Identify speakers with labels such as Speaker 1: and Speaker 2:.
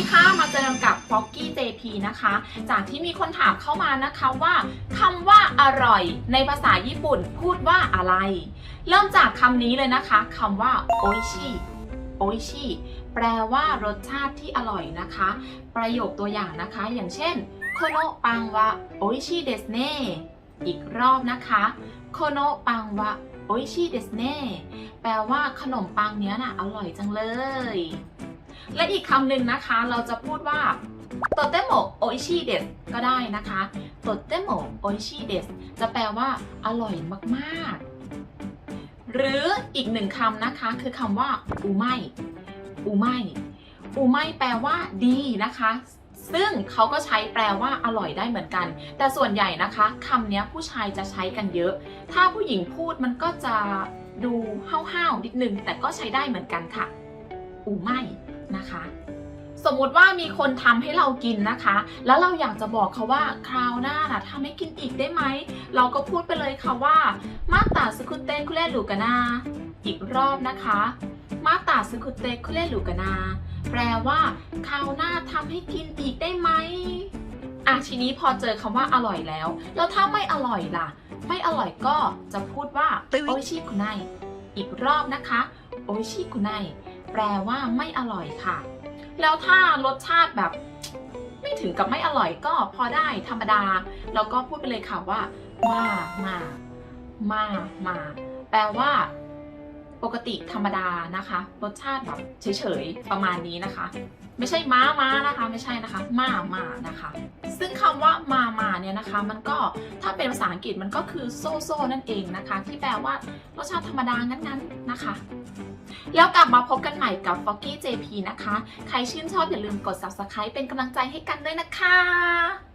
Speaker 1: ดีค่ะ มาเจอกันกับ f o g g y JP นะคะ จากที่มีคนถามเข้ามานะคะว่าคำว่าอร่อยในภาษาญี่ปุ่นพูดว่าอะไร เริ่มจากคำนี้เลยนะคะคำว่าโอชิโอชิแปลว่ารสชาติที่อร่อยนะคะ ประโยคตัวอย่างนะคะ อย่างเช่นโคโนปังวะโอชิเดสเน่อีกรอบนะคะโคโนปังวะโอชิเดสเน่แปลว่าขนมปังเนี้ยน่ะอร่อยจังเลย และอีกคำหนึ่งนะคะ เราจะพูดว่าโตเตโมโอชิเดสก็ได้นะคะโตเตโมโอชิเดสจะแปลว่า อร่อยมากๆ หรืออีกหนึ่งคำนะคะ คือคำว่าอูไมอูไมอูไมแปลว่า ดีนะคะ ซึ่งเขาก็ใช้แปลว่าอร่อยได้เหมือนกัน แต่ส่วนใหญ่นะคะคำนี้ผู้ชายจะใช้กันเยอะ ถ้าผู้หญิงพูดมันก็จะดูห้าวๆนิดนึง แต่ก็ใช้ได้เหมือนกันค่ะอูไม นะคะ สมมุติว่ามีคนทำให้เรากินนะคะ แล้วเราอยากจะบอกเขาว่าคราวหน้านะทำให้กินอีกได้ไหม เราก็พูดไปเลยค่ะว่า มาตาสกุเตคุเรลูกานาอีกรอบนะคะ มาตาสกุเตคุเรลูกานาแปลว่าคราวหน้าทำให้กินอีกได้ไหมอะทีนี้พอเจอคำว่าอร่อยแล้ว แล้วถ้าไม่อร่อยล่ะ ไม่อร่อยก็จะพูดว่า
Speaker 2: ตึ๊ย
Speaker 1: โออิชิคุไนอีกรอบนะคะโออิชิคุไน แปลว่าไม่อร่อยค่ะ แล้วถ้ารสชาติแบบ ไม่ถึงกับไม่อร่อยก็พอได้ธรรมดา แล้วก็พูดไปเลยค่ะว่า มามามามาแปลว่า ปกติธรรมดานะคะ รสชาติแบบเฉยๆประมาณนี้นะคะ ไม่ใช่ม้าม้านะคะ ไม่ใช่นะคะ มามานะคะ ซึ่งคำว่า มาเนี่ยนะคะ มันก็ถ้าเป็นภาษาอังกฤษมันก็คือโซโซนั่นเองนะคะ ที่แปลว่ารสชาติธรรมดางั้นๆนะคะ แล้วกลับมาพบกันใหม่กับ f o g g y JP นะคะ ใครชื่นชอบอย่าลืมกด subscribe เป็นกำลังใจให้กันด้วยนะคะ